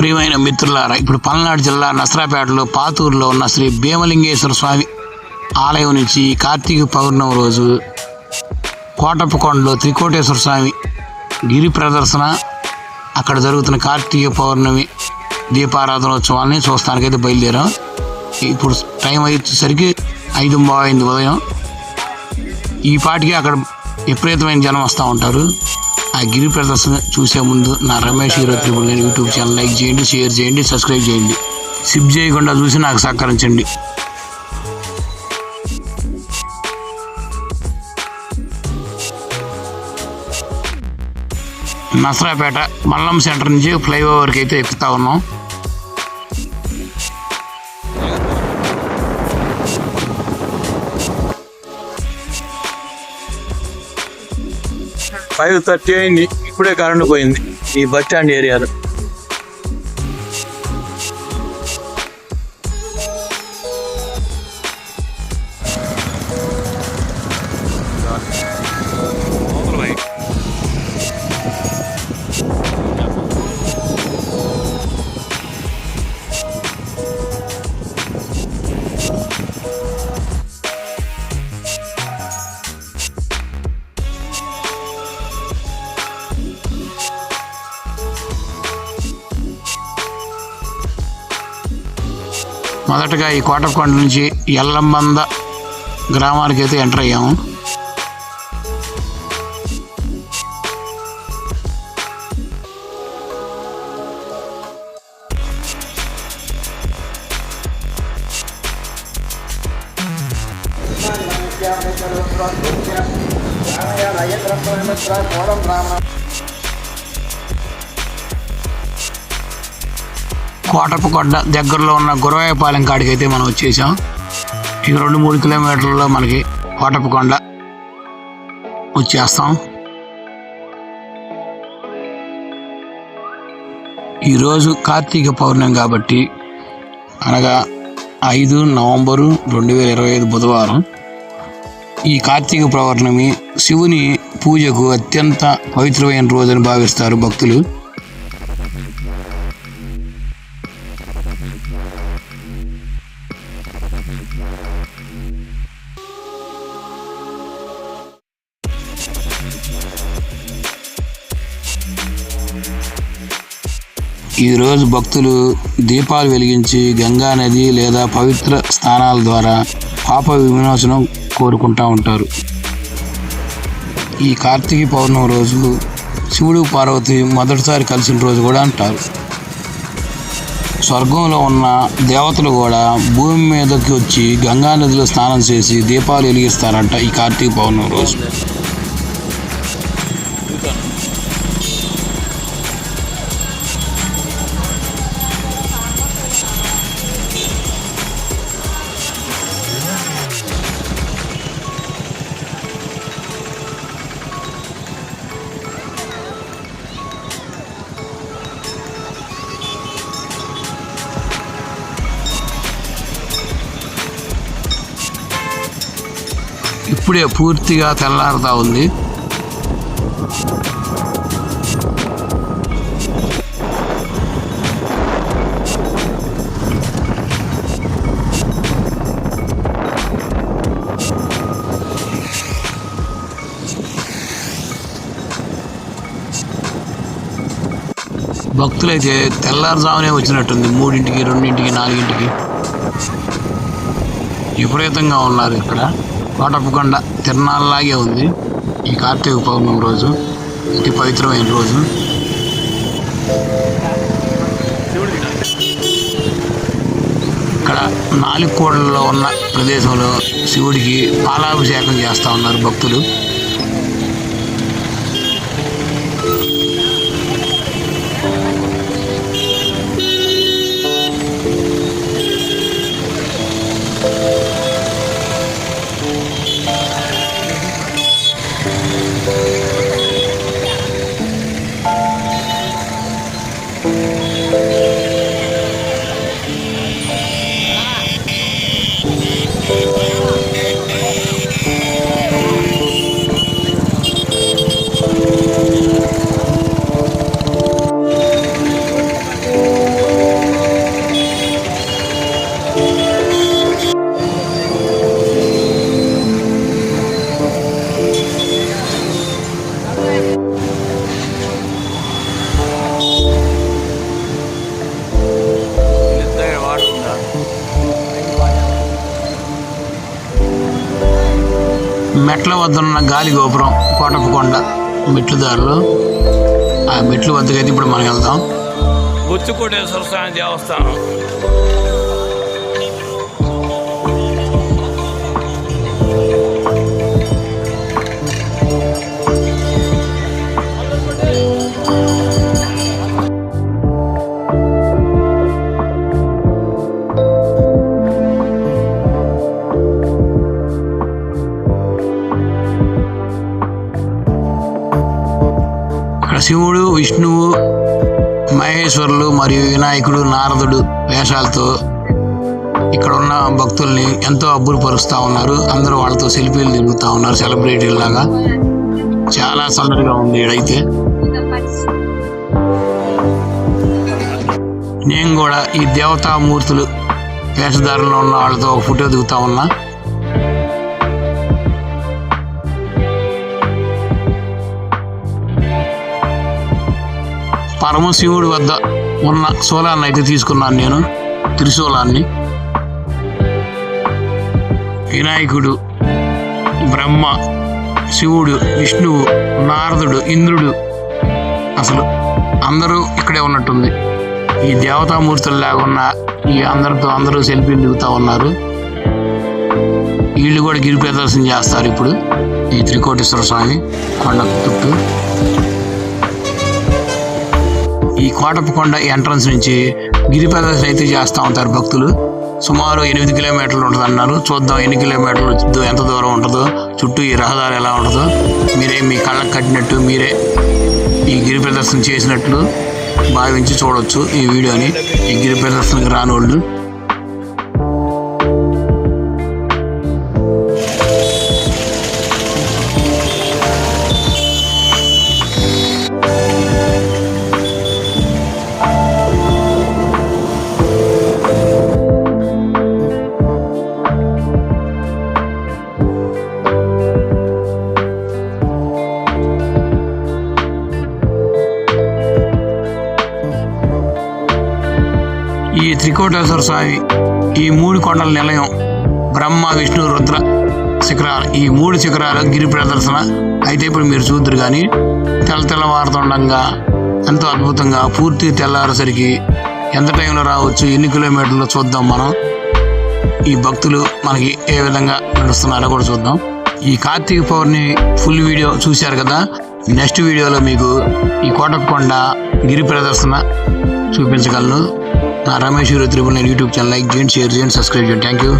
ప్రియమైన మిత్రులారా ఇప్పుడు పల్నాడు జిల్లా నసరాపేటలో పాతూరులో ఉన్న శ్రీ భీమలింగేశ్వర స్వామి ఆలయం నుంచి కార్తీక పౌర్ణమి రోజు కోటప్పకొండలో త్రికోటేశ్వర స్వామి గిరి ప్రదర్శన అక్కడ జరుగుతున్న కార్తీక పౌర్ణమి దీపారాధనోత్సవాన్ని చూస్తానికైతే బయలుదేరాం. ఇప్పుడు టైం అయ్యేసరికి ఐదు అయింది ఉదయం. ఈ పాటికి అక్కడ విపరీతమైన జనం వస్తూ ఉంటారు. ఆ గిరి ప్రదర్శన చూసే ముందు నా రమేష్ హీరో త్రిబుల్ నేను యూట్యూబ్ ఛానల్ లైక్ చేయండి షేర్ చేయండి సబ్స్క్రైబ్ చేయండి. సిప్ చేయకుండా చూసి నాకు సహకరించండి. నసరాపేట మల్లం సెంటర్ నుంచి ఫ్లైఓవర్కి అయితే ఎక్కుతా ఉన్నాం. ఫైవ్ థర్టీ అయింది. ఇప్పుడే కరెంట్ పోయింది. ఈ బస్ స్టాండ్ ఏరియాలో మొదటగా ఈ కోటకొండ నుంచి ఎల్లంబంద గ్రామానికి అయితే ఎంటర్ అయ్యాము. కోటప్పకొండ దగ్గరలో ఉన్న గురవాయపాలెం కాడికి అయితే మనం వచ్చేసాం. ఇక రెండు మూడు కిలోమీటర్లలో మనకి కోటప్పకొండ వచ్చేస్తాం. ఈరోజు కార్తీక పౌర్ణమి కాబట్టి అనగా ఐదు నవంబరు రెండు వేల ఇరవై ఐదు బుధవారం ఈ కార్తీక పౌర్ణమి శివుని పూజకు అత్యంత పవిత్రమైన రోజని భావిస్తారు భక్తులు. ఈరోజు భక్తులు దీపాలు వెలిగించి గంగా నది లేదా పవిత్ర స్థానాల ద్వారా పాప విమోచనం కోరుకుంటా ఉంటారు. ఈ కార్తీక పౌర్ణమి రోజు శివుడు పార్వతి మొదటిసారి కలిసిన రోజు కూడా అంటారు. స్వర్గంలో ఉన్న దేవతలు కూడా భూమి మీదకి వచ్చి గంగా నదిలో స్నానం చేసి దీపాలు వెలిగిస్తారంట ఈ కార్తీక పౌర్ణమి రోజు. ఇప్పుడే పూర్తిగా తెల్లారుతా ఉంది. భక్తులైతే తెల్లారుజామునే వచ్చినట్టుంది. మూడింటికి రెండింటికి నాలుగింటికి. విపరీతంగా ఉన్నారు ఇక్కడ. కోటప్పకొండ తిరణాలలాగే ఉంది. ఈ కార్తీక పౌర్ణమి రోజు. అతి పవిత్రమైన రోజు. ఇక్కడ నాలుగు కోడలలో ఉన్న ప్రదేశంలో శివుడికి పాలాభిషేకం చేస్తూ ఉన్నారు భక్తులు. మెట్ల వద్ద ఉన్న గాలి గోపురం కోటప్పకొండ మెట్లు దారులు ఆ మెట్లు వద్దకైతే ఇప్పుడు మనం వెళ్దాం బుచ్చుకోటేశ్వర స్వామి దేవస్థానం. శివుడు విష్ణువు మహేశ్వరులు మరియు వినాయకుడు నారదుడు వేషాలతో ఇక్కడ ఉన్న భక్తుల్ని ఎంతో అబ్బురుపరుస్తూ ఉన్నారు. అందరూ వాళ్ళతో సెల్ఫీలు దిగుతూ ఉన్నారు. సెలబ్రిటీ లాగా. చాలా సందడిగా ఉంది ఈడైతే. నేను కూడా ఈ దేవతామూర్తులు వేషధారణలో ఉన్న వాళ్ళతో ఒక ఫోటో దిగుతా ఉన్నా. పరమశివుడి వద్ద ఉన్న శూలాన్ని అయితే తీసుకున్నాను నేను త్రిశూలాన్ని. వినాయకుడు బ్రహ్మ శివుడు విష్ణువు నారదుడు ఇంద్రుడు. అసలు అందరూ ఇక్కడే ఉన్నట్టుంది. ఈ దేవతామూర్తులు లేకుండా ఈ అందరితో అందరూ సెల్ఫీలు దిగుతూ ఉన్నారు. వీళ్ళు కూడా గిరి ప్రదర్శన చేస్తారు ఇప్పుడు. ఈ త్రికోటేశ్వర స్వామి కొండ చుట్టూ. ఈ కోటప్పకొండ ఎంట్రన్స్ నుంచి గిరి ప్రదర్శన అయితే చేస్తూ ఉంటారు భక్తులు. సుమారు ఎనిమిది కిలోమీటర్లు ఉంటుంది అన్నారు చూద్దాం ఎన్ని కిలోమీటర్లు ఎంత దూరం ఉంటుందో. చుట్టూ ఈ రహదారి ఎలా ఉంటుందో. మీరే మీ కళ్ళకు కట్టినట్టు మీరే ఈ గిరి ప్రదర్శన చేసినట్లు భావించి చూడొచ్చు ఈ వీడియోని. ఈ గిరి ప్రదర్శనకి రాని వాళ్ళు ఈ స్వామి ఈ మూడు కొండల నిలయం బ్రహ్మ విష్ణు రుద్ర శిఖరాలు ఈ మూడు శిఖరాలు గిరి ప్రదర్శన. అయితే ఇప్పుడు మీరు చూద్దరు కానీ తెల్ల తెల్లవారుతుండగా ఎంతో అద్భుతంగా పూర్తి తెల్లారేసరికి ఎంత టైంలో రావచ్చు ఎన్ని కిలోమీటర్లు చూద్దాం మనం? ఈ భక్తులు మనకి ఏ విధంగా నడుస్తున్నారో కూడా చూద్దాం. ఈ కార్తీక పౌర్ణి ఫుల్ వీడియో చూశారు కదా? నెక్స్ట్ వీడియోలో మీకు ఈ కోటకొండ గిరి ప్రదర్శన చూపించగలను. నా రమేష్ త్రిపుల్ నేను యూట్యూబ్ ఛానల్ లైక్ చేయండి షేర్ చేయండి సబ్స్క్రైబ్ చేయండి. Thank you